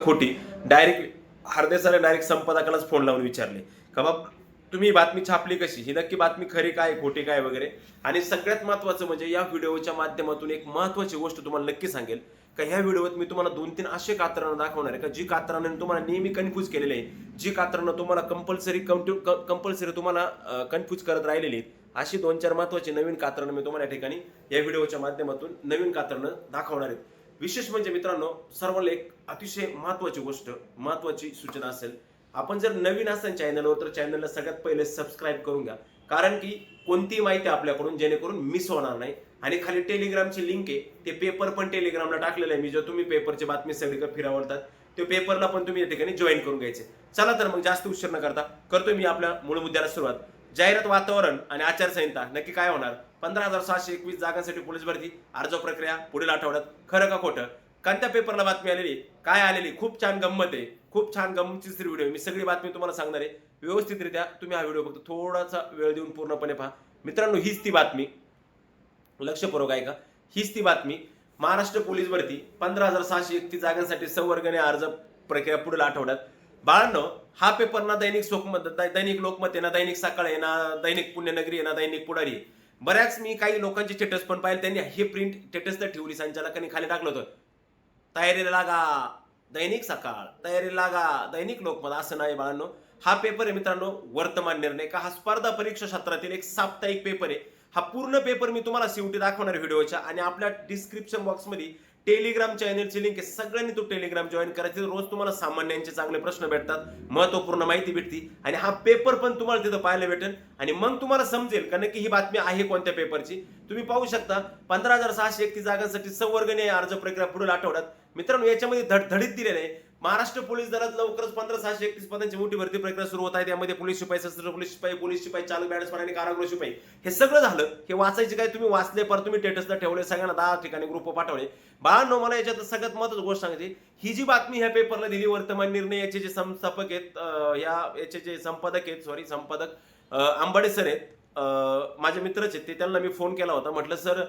खोटी. डायरेक्ट हरदेसाने डायरेक्ट संपादकालाच फोन लावून विचारले. का बाब तुम्ही बातमी छापली कशी? ही नक्की बातमी खरी काय खोटी काय वगैरे? आणि सगळ्यात महत्वाचं म्हणजे या व्हिडिओच्या माध्यमातून एक महत्वाची गोष्ट तुम्हाला नक्की सांगेल. का ह्या व्हिडिओत मी तुम्हाला दोन तीन असे कात्रानं दाखवणार आहे का जी कात्रानं तुम्हाला नेहमी कन्फ्यूज केलेले आहे जी कात्रानं तुम्हाला कंपल्सरी कंपल्सरी तुम्हाला कन्फ्यूज करत राहिलेली आहेत अशी दोन चार महत्वाची नवीन कात्रानं मी तुम्हाला या ठिकाणी या व्हिडिओच्या माध्यमातून नवीन कात्रानं दाखवणार आहेत. विशेष म्हणजे मित्रांनो सर्वांना एक अतिशय महत्वाची गोष्ट महत्वाची सूचना असेल. आपण जर नवीन असेल चॅनलवर तर चॅनलला सगळ्यात पहिले सबस्क्राईब करून घ्या. कारण की कोणतीही माहिती आपल्याकडून जेणेकरून मिस होणार नाही. आणि खाली टेलिग्रामची लिंक आहे ते पेपर पण टेलिग्रामला टाकलेलं आहे. मी जर तुम्ही पेपरची बातमी सगळीकडे फिरवतात ते पेपरला पण तुम्ही या ठिकाणी जॉईन करून घ्यायचे. चला तर मग जास्त उशीर न करता करतो मी आपल्या मूळ मुद्द्याला सुरुवात. जाहिरात वातावरण आणि आचारसंहिता नक्की काय होणार? पंधरा हजार सहाशे एकवीस जागांसाठी पोलीस भरती अर्ज प्रक्रिया पुढील आठवड्यात. खरं का खोटं? कोणत्या पेपरला बातमी आलेली? काय आलेली? खूप छान गंमत आहे. खूप छान गमतीशीर व्हिडिओ मी सगळी बातमी तुम्हाला सांगणार आहे. व्यवस्थितरित्या तुम्ही हा व्हिडिओ फक्त थोडासा वेळ देऊन पूर्णपणे पहा. मित्रांनो हीच ती बातमी. लक्षपूर्वक आहे का हीच ती बातमी. महाराष्ट्र पोलीस भरती पंधरा हजार सहाशे एकतीस जागांसाठी संवर्गने अर्ज प्रक्रिया पुढील आठवड्यात. बाळांनो हा पेपर ना दैनिक सोकमत दैनिक लोकमत आहे ना दैनिक सकाळ आहे ना दैनिक पुण्यनगरी आहे ना दैनिक पुढारी आहे. बऱ्याच मी काही लोकांचे स्टेटस पण पाहिले. त्यांनी हे प्रिंट स्टेटस तर ठेवली संचालकांनी खाली टाकलं होतं. तयारीला लागा दैनिक सकाळ. तयारीला लागा दैनिक लोकमत. असं नाही बाळांनो. हा पेपर आहे मित्रांनो वर्तमान निर्णय. का हा स्पर्धा परीक्षा क्षेत्रातील एक साप्ताहिक पेपर आहे. हा पूर्ण पेपर मी तुम्हाला शेवटी दाखवणार व्हिडिओच्या. आणि आपल्या डिस्क्रिप्शन बॉक्समध्ये टेलिग्राम चॅनलची लिंक आहे. सगळ्यांनी तो टेलिग्राम जॉईन करायची. रोज तुम्हाला सामान्यांचे चांगले प्रश्न भेटतात. महत्त्वपूर्ण माहिती भेटते. आणि हा पेपर पण तुम्हाला तिथं पाहायला भेटेल. आणि मग तुम्हाला समजेल का नक्की ही बातमी आहे कोणत्या पेपरची तुम्ही पाहू शकता पंधरा हजार सहाशे एकतीस जागांसाठी संवर्गने अर्ज प्रक्रिया पुढील आठवड्यात. मित्रांनो याच्यामध्ये धडधडीत दिलेलं आहे. महाराष्ट्र पोलीस दलात लवकरच पंधरा सहाशे एकतीस पदांची मोठी भरती प्रक्रिया सुरू होत आहे. त्यामध्ये पोलीस शिपाई सशस्त्र पोलीस शिपाई पोलीस शिपाई चालक बॅट्समॅन आणि कारागृह शिपाई. हे सगळं झालं हे वाचायचे काय तुम्ही? वाचले पर तुम्ही टेटसला ठेवले सगळ्यांना दहा ठिकाणी ग्रुप पाठवले. बाळांनो मला याच्यात सगळ्यात महत्वाची गोष्ट सांगायची ही जी बातमी ह्या पेपरला दिली वर्तमान निर्णय याचे जे संस्थापक आहेत या याचे जे संपादक आहेत सॉरी संपादक आंबाडे सर आहेत. माझ्या माझे मित्रच आहेत ते त्यांना मी फोन केला होता. म्हटलं सर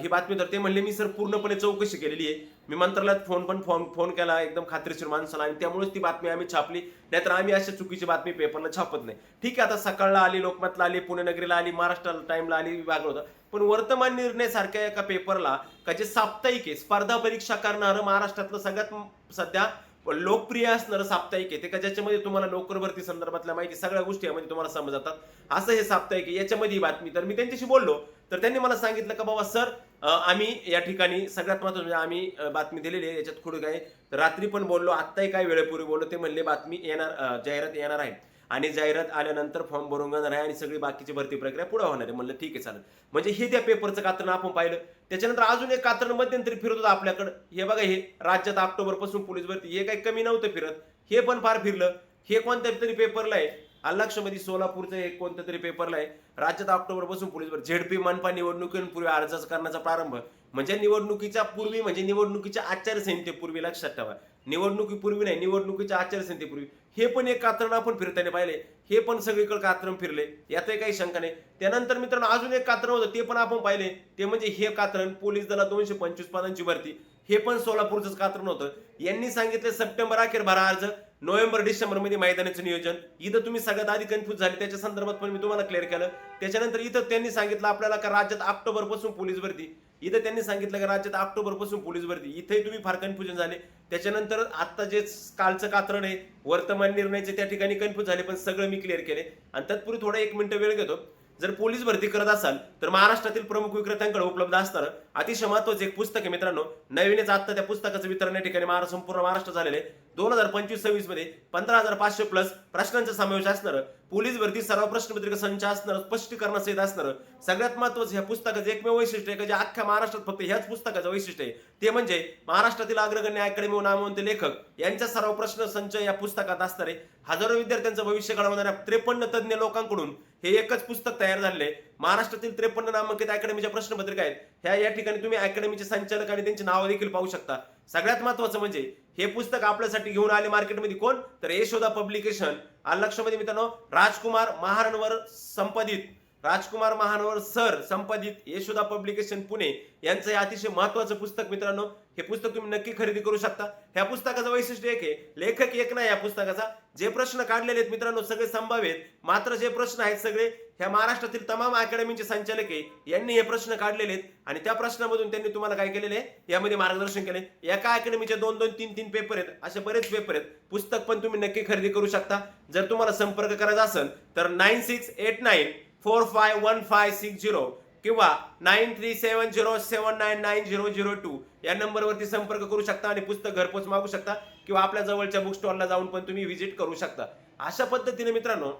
ही बातमी तर ते म्हणले मी सर पूर्णपणे चौकशी केलेली आहे. मी मंत्रालयात फोन पण फोन फोन केला एकदम खात्रीशीर माणसाला आणि त्यामुळेच ती बातमी आम्ही छापली. नाहीतर आम्ही अशा चुकीची बातमी पेपरला छापत नाही. ठीक आहे आता सकाळला आली लोकमतला आली पुणे नगरीला आली महाराष्ट्राला टाइमला आली विभागलं होतं. पण वर्तमान निर्णय सारख्या एका पेपरला का जे साप्ताहिक आहे स्पर्धा परीक्षा करणारं महाराष्ट्रातलं सगळ्यात सध्या लोकप्रिय असणारं साप्ताहिक आहे. ते का ज्याच्यामध्ये तुम्हाला नोकरभरती संदर्भातल्या माहिती सगळ्या गोष्टी यामध्ये तुम्हाला समजतात. असं हे साप्ताहिक आहे. याच्यामध्ये ही बातमी. तर मी त्यांच्याशी बोललो. तर त्यांनी मला सांगितलं का बाबा सर आम्ही या ठिकाणी सगळ्यात महत्त्वाचं म्हणजे आम्ही बातमी दिलेली आहे. याच्यात कुठं काय रात्री पण बोललो. आत्ताही काय वेळेपूर्वी बोललो. ते म्हणले बातमी येणार जाहिरात येणार आहे. आणि जाहिरात आल्यानंतर फॉर्म भरून घेणार आहे आणि सगळी बाकीची भरती प्रक्रिया पुढे होणार आहे. म्हणलं ठीक आहे चालेल. म्हणजे हे त्या पेपरचं कात्रण आपण पाहिलं. त्याच्यानंतर अजून एक कात्रण मध्यंतरी फिरत होतं आपल्याकडं. हे बघा हे राज्यात ऑक्टोबरपासून पोलीस भरती. हे काही कमी नव्हतं फिरत. हे पण फार फिरलं. हे कोणत्या तरी पेपरला आहे? अल्लाक्षमध्ये सोलापूरचं एक कोणत्या तरी पेपरला आहे? राज्यात ऑक्टोबरपासून पोलीस भरती. झेडपी मनपा निवडणुकीपूर्वी अर्ज करण्याचा प्रारंभ. म्हणजे निवडणुकीच्या पूर्वी म्हणजे निवडणुकीच्या आचारसंहितेपूर्वी लक्षात ठेवा. निवडणुकीपूर्वी नाही निवडणुकीच्या आचारसंहितेपूर्वी. हे पण एक कात्रण आपण फिरताना पाहिले. हे पण सगळीकडे कात्रण फिरले. यातही काही शंका नाही. त्यानंतर मित्रांनो अजून एक कात्रण होतं ते पण आपण पाहिले. ते म्हणजे हे कात्रण पोलीस दला दोनशे पंचवीस पदांची भरती. हे पण सोलापूरचंच कात्रण होतं. यांनी सांगितलं सप्टेंबर अखेर भरा अर्ज नोव्हेंबर डिसेंबरमध्ये मैदानाचं नियोजन. इथं तुम्ही सगळ्यात आधी कन्फ्युज झाले. त्याच्या संदर्भात पण मी तुम्हाला क्लिअर केलं. त्याच्यानंतर इथं त्यांनी सांगितलं आपल्याला का राज्यात ऑक्टोबरपासून पोलीस भरती. इथं त्यांनी सांगितलं की राज्यात ऑक्टोबरपासून पोलीस भरती. इथेही तुम्ही फार कन्फ्युजन झाले. त्याच्यानंतर आता जे कालचं कात्रण आहे वर्तमान निर्णयाचे त्या ठिकाणी कन्फ्युज झाले पण सगळं मी क्लिअर केले आणि तत्पूर्वी थोडा एक मिनिटं वेळ घेतो. जर पोलीस भरती करत असाल तर महाराष्ट्रातील प्रमुख विक्रेत्यांकडे उपलब्ध असणारं अतिशय महत्वाचं एक पुस्तक आहे मित्रांनो. नवीनच आता त्या पुस्तकाचं वितरण या ठिकाणी महाराष्ट्र संपूर्ण महाराष्ट्र झालेले दोन हजार पंचवीस सव्वीसमध्ये पंधरा हजार पाचशे प्लस प्रश्नांचा समावेश असणारं पोलीस भरती सर्व प्रश्नपत्रिका संच असणार स्पष्टीकरण सहित असणारं सगळ्यात महत्वाचं ह्या पुस्तकाचं एकमेव वैशिष्ट्य आहे जे अख्ख्या महाराष्ट्रात फक्त ह्याच पुस्तकाचं वैशिष्ट्य आहे? ते म्हणजे महाराष्ट्रातील अग्रगण्य अकॅडमी व नामवंत लेखक यांच्या सर्व प्रश्न संच या पुस्तकात असणार आहे हजारो विद्यार्थ्यांचं भविष्य घडवणाऱ्या त्रेपन्न तज्ज्ञ लोकांकडून हे एकच पुस्तक तयार झाले महाराष्ट्रातील त्रेपन्न नामांकित अकॅडमीच्या प्रश्नपत्रिका आहेत. ह्या या ठिकाणी तुम्ही अकॅडमीचे संचालक आणि त्यांची नावं देखील पाहू शकता. सगळ्यात महत्वाचं म्हणजे हे पुस्तक आपल्यासाठी घेऊन आले मार्केटमध्ये कोण? तर यशोदा पब्लिकेशन. आणि लक्षामध्ये मित्रांनो? राजकुमार महारणवर संपादित. राजकुमार महानवर सर संपादित यशोदा पब्लिकेशन पुणे. यांचं हे अतिशय महत्वाचं पुस्तक मित्रांनो. हे पुस्तक तुम्ही नक्की खरेदी करू शकता. ह्या पुस्तकाचं वैशिष्ट्य एक आहे. लेखक एक नाही या पुस्तकाचा. जे प्रश्न काढलेले आहेत मित्रांनो सगळे संभाव्य आहेत. मात्र जे प्रश्न आहेत सगळे ह्या महाराष्ट्रातील तमाम अकॅडमीचे संचालक आहे यांनी हे प्रश्न काढलेले आहेत. आणि त्या प्रश्नामधून त्यांनी तुम्हाला काय केलेले यामध्ये मार्गदर्शन केले. एका अकॅडमीचे दोन दोन तीन तीन पेपर आहेत. असे बरेच पेपर आहेत. पुस्तक पण तुम्ही नक्की खरेदी करू शकता. जर तुम्हाला संपर्क करायचा असेल तर nine six eight nine four five one five six zero किंवा nine three seven zero seven nine nine zero zero two या नंबरवरती संपर्क करू शकता आणि पुस्तक घरपोच मागू शकता किंवा आपल्या जवळच्या बुक स्टॉलला जाऊन पण तुम्ही व्हिजिट करू शकता. अशा पद्धतीने मित्रांनो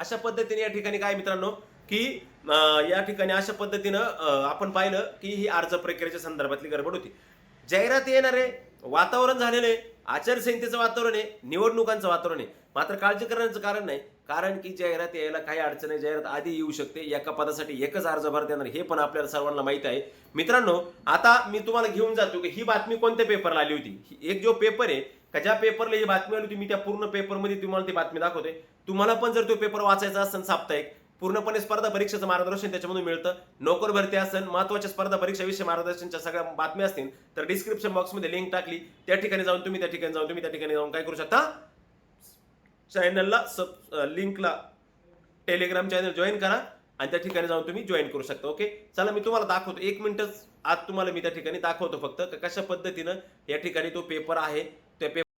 अशा पद्धतीने या ठिकाणी काय मित्रांनो की या ठिकाणी अशा पद्धतीनं आपण पाहिलं की ही अर्ज प्रक्रियेच्या संदर्भातली गडबड होती. जाहिरात येणार आहे वातावरण झालेलं आहे आचारसंहितेचं वातावरण आहे निवडणुकांचं वातावरण आहे. मात्र काळजी करण्याचं कारण नाही कारण की जाहिरात यायला काही अडचण आहे जाहिरात आधी येऊ शकते एका पदासाठी एकच अर्ज भरता येणार हे पण आपल्याला सर्वांना माहीत आहे. मित्रांनो आता मी तुम्हाला घेऊन जातो की ही बातमी कोणत्या पेपरला आली होती? ही- एक जो पेपर आहे का ज्या पेपरला ही बातमी आली होती मी त्या पूर्ण पेपरमध्ये तुम्हाला ती बातमी दाखवते तुम्हाला पण जर तो पेपर वाचायचा असेल साप्ताहिक पूर्णपणे स्पर्धा परीक्षेचं मार्गदर्शन त्याच्यामधून मिळतं. नोकर भरती असेल महत्त्वाच्या स्पर्धा परीक्षेविषयी मार्गदर्शनच्या सगळ्या बातम्या असतील तर डिस्क्रिप्शन बॉक्समध्ये लिंक टाकली. त्या ठिकाणी जाऊन तुम्ही त्या ठिकाणी जाऊन तुम्ही त्या ठिकाणी जाऊन काय करू शकता? चॅनलला सब लिंकला टेलिग्राम चॅनल जॉईन करा आणि त्या ठिकाणी जाऊन तुम्ही जॉईन करू शकता ओके चला मी तुम्हाला दाखवतो. एक मिनिटच आज तुम्हाला मी त्या ठिकाणी दाखवतो फक्त. कशा पद्धतीनं या ठिकाणी तो पेपर आहे?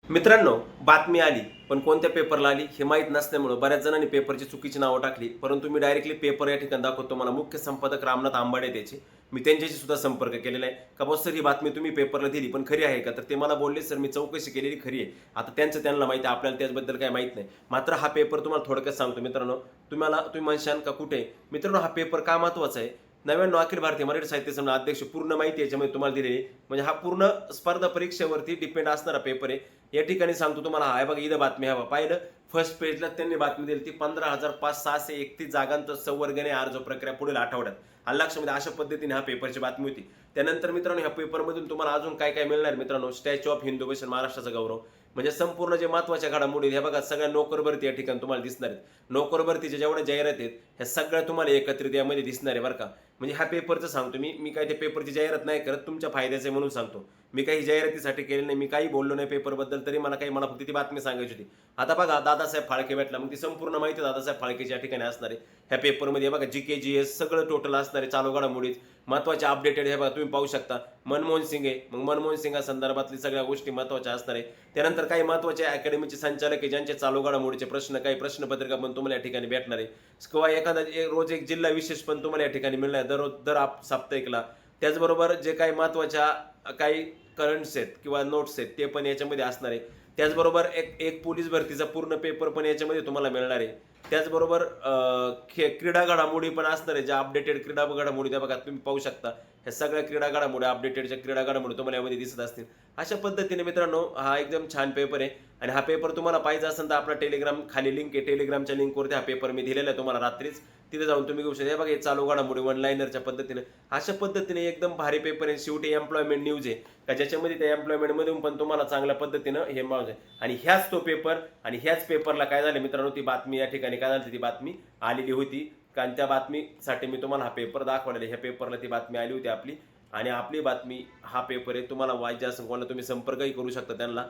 मित्रांनो बातमी आली पण कोणत्या पेपरला आली हे माहीत नसल्यामुळं बऱ्याच जणांनी पेपरची चुकीची नावं टाकली परंतु मी डायरेक्टली पेपर या ठिकाणी दाखवतो मला मुख्य संपादक रामनाथ आंबाडे त्याचे मी त्यांच्याशी सुद्धा संपर्क केलेला आहे. का बस सर ही बातमी तुम्ही पेपरला दिली पण खरी आहे का? तर ते मला बोलले सर मी चौकशी केलेली खरी आहे. आता त्यांचं त्यांना माहिती आहे आपल्याला त्याचबद्दल काही माहीत नाही. मात्र हा पेपर तुम्हाला थोडक्यात सांगतो मित्रांनो. तुम्हाला तुम्ही म्हणशान का कुठे? मित्रांनो हा पेपर का महत्त्वाचा आहे? नव्याण्णव अखिल भारतीय मराठी साहित्य संघ अध्यक्ष पूर्ण माहिती याच्यामध्ये तुम्हाला दिलेली आहे. म्हणजे हा पूर्ण स्पर्धा परीक्षेवरती डिपेंड असणारा पेपर आहे. या ठिकाणी सांगतो तुम्हाला हा. बघा इथं बातमी हवा पाहिलं? फर्स्ट पेजला त्यांनी बातमी दिली ती पंधरा हजार पाच सहाशे एकतीस जागांचं संवर्गने अर्ज प्रक्रिया पुढील आठवड्यात. आणि लक्षामध्ये अशा पद्धतीने हा पेपरची बातमी होती. त्यानंतर मित्रांनो ह्या पेपरमधून तुम्हाला अजून काय काय मिळणार मित्रांनो? स्टॅच्यू ऑफ हिंदू भूषण महाराष्ट्राचा गौरव. म्हणजे संपूर्ण जे महत्त्वाच्या घडामोडी आहेत, हे बघा सगळ्या नोकरभरती या ठिकाणी तुम्हाला दिसणार आहेत. नोकरभरतीच्या जेवढ्या जाहिरात आहेत ह्या सगळ्या तुम्हाला एकत्रित यामध्ये दिसणार आहे बरं का? म्हणजे ह्या पेपरचं सांगतो मी मी काय त्या पेपरची जाहिरात नाही करत तुमच्या फायद्याचे म्हणून सांगतो. मी काही जाहिरातीसाठी केले नाही मी काही बोललो नाही पेपरबद्दल तरी मला काही मला फक्त ती बातमी सांगायची होती. आता बघा दादासाहेब फाळके भेटला मग ती संपूर्ण माहिती दादासाहेब फाळकेच्या ठिकाणी असणार आहे. ह्या पेपरमध्ये बघा जी के जी एस सगळं टोटल असणार आहे चालू घडामोडीत. महत्त्वाच्या अपडेटेड हे बघा तुम्ही पाहू शकता. मनमोहन सिंग आहे मग मनमोहन सिंगा संदर्भातली सगळ्या गोष्टी महत्त्वाच्या असणार आहे त्यानंतर काही महत्त्वाचे अकॅडमीचे संचालक आहे ज्यांचे चालू घडामोडीचे प्रश्न काही प्रश्नपत्रिका पण तुम्हाला या ठिकाणी भेटणार आहे किंवा एखादा एक- रोज एक जिल्हा विशेष पण तुम्हाला या ठिकाणी मिळणार आहे. दररोज दर आप- साप्ताहिकला. त्याचबरोबर जे काही महत्त्वाच्या काही करंट्स आहेत किंवा नोट्स आहेत ते पण याच्यामध्ये असणार आहे. त्याचबरोबर एक एक पोलीस भरतीचा पूर्ण पेपर पण याच्यामध्ये तुम्हाला मिळणार आहे. त्याचबरोबर खे क्रीडा घडामोडी पण असणार आहे ज्या अपडेटेड क्रीडा घडामोडी त्या बघा तुम्ही पाहू शकता. ह्या सगळ्या क्रीडा घडामोडी अपडेटेडच्या क्रीडा घडामोडी तुम्हाला यामध्ये दिसत असतील अशा पद्धतीने मित्रांनो हा एकदम छान पेपर आहे. आणि हा पेपर तुम्हाला पाहिजे असेल तर आपला टेलिग्राम खाली लिंक आहे. टेलिग्रामच्या लिंकवरती हा पेपर मी दिलेला आहे तुम्हाला रात्रीच. तिथे जाऊन तुम्ही घेऊ शकता. बघा हे चालू घडामोडी वन लाईनरच्या पद्धतीने. अशा पद्धतीने एकदम भारी पेपर आहे शेवटी एम्प्लॉयमेंट न्यूज आहे. का ज्याच्यामध्ये त्या एम्प्लॉयमेंटमधून पण तुम्हाला चांगल्या पद्धतीनं हे माग आहे आणि ह्याच तो पेपर आणि ह्याच पेपरला काय झालं मित्रांनो ती बातमी या ठिकाणी काय झाली ती बातमी आलेली होती. कारण त्या बातमीसाठी मी तुम्हाला हा पेपर दाखवलेला ह्या पेपरला ती बातमी आली होती आपली. आणि आपली बातमी हा पेपर आहे. तुम्हाला वाईट असं कोणाला तुम्ही संपर्कही करू शकता त्यांना.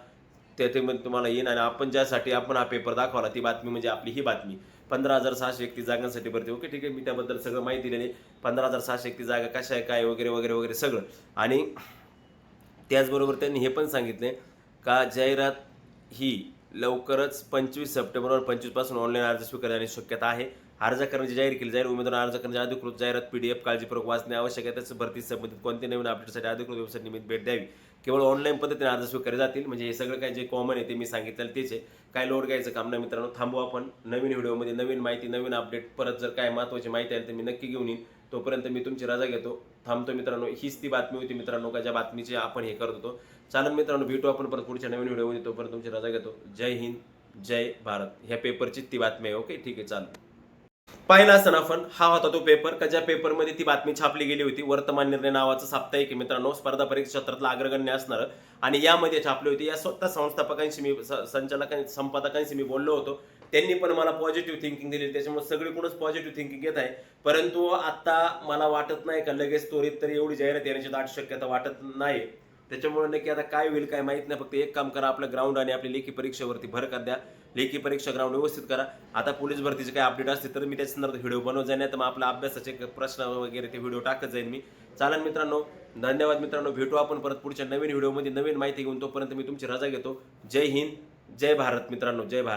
ते मग तुम्हाला येईन आणि आपण ज्यासाठी आपण हा पेपर दाखवला ती बातमी म्हणजे आपली ही बातमी. पंधरा हजार सहाशे एकतीस जागांसाठी भरते. ओके ठीक आहे मी त्याबद्दल सगळं माहिती दिलेली पंधरा हजार सहाशे एकतीस जागा कशा आहे काय वगैरे वगैरे वगैरे सगळं. आणि त्याचबरोबर त्यांनी हे पण सांगितले का जाहिरात ही लवकरच पंचवीस सप्टेंबरवर पंचवीसपासून ऑनलाईन अर्ज स्वीकारण्याची शक्यता आहे. अर्ज करण्याची जाहीर केली जाईल. उमेदवार अर्ज करण्याची अधिकृत जाहिरात पीडीएफ काळजीपूर्वक वाचणे आवश्यक आहे. त्याच भरती संबंधित कोणत्या नवीन अपडेटसाठी अधिकृत वेबसाईट निमित्त भेट द्यावी. केवळ ऑनलाईन पद्धतीने अर्ज स्वीकारले जातील. म्हणजे हे सगळं काय जे कॉमन आहे ते मी सांगितलं तेच आहे. काय लोड घ्यायचं काम नाही मित्रांनो. थांबू आपण. नवीन व्हिडिओमध्ये नवीन माहिती नवीन अपडेट परत जर काय महत्त्वाची माहिती आली तर मी नक्की घेऊन येईन. तोपर्यंत मी तुमची रजा घेतो. थांबतो मित्रांनो. हीच ती बातमी होती मित्रांनो का ज्या बातमीचे आपण हे करत होतो. चालन मित्रांनो भेटू आपण परत पुढच्या नवीन व्हिडिओमध्ये तोपर्यंत तुमची रजा घेतो. जय हिंद जय भारत. ह्या पेपरची ती बातमी आहे ओके ठीक आहे चालेल. पाहिला असताना आपण हा होता तो पेपर का ज्या पेपरमध्ये ती बातमी छापली गेली होती वर्तमान निर्णय नावाचं साप्ताहिक मित्रांनो स्पर्धा परीक्षा क्षेत्रातलं अग्रगण्य असणार. आणि यामध्ये छापली होती या स्वतः संस्थापकांशी मी स- संचालकांशी संपादकांशी मी बोललो होतो. त्यांनी पण मला पॉझिटिव्ह थिंकिंग दिली त्याच्यामुळे सगळीकडूनच पॉझिटिव्ह थिंकिंग येत आहे. परंतु आता मला वाटत नाही का लगेच त्वरित तरी एवढी जाहिरात येण्याची दाट शक्यता वाटत नाही त्याच्यामुळे नक्की आता काय होईल काय माहीत नाही. फक्त एक काम करा आपलं ग्राउंड आणि आपली लेखी परीक्षेवरती भर कर द्या. लेखी परीक्षा ग्राउंड व्यवस्थित करा. आता पोलीस भरतीचे काय अपडेट असते तर मी त्या संदर्भात व्हिडिओ बनवत जाईन. नाही तर मग आपला अभ्यासाचे प्रश्न वगैरे ते व्हिडिओ टाकत जाईन मी. चालेल मित्रांनो. धन्यवाद मित्रांनो. भेटू आपण परत पुढच्या नवीन व्हिडिओमध्ये नवीन माहिती घेऊन तोपर्यंत मी तुमची रजा घेतो. जय हिंद. जय भारत मित्रांनो. जय भारत.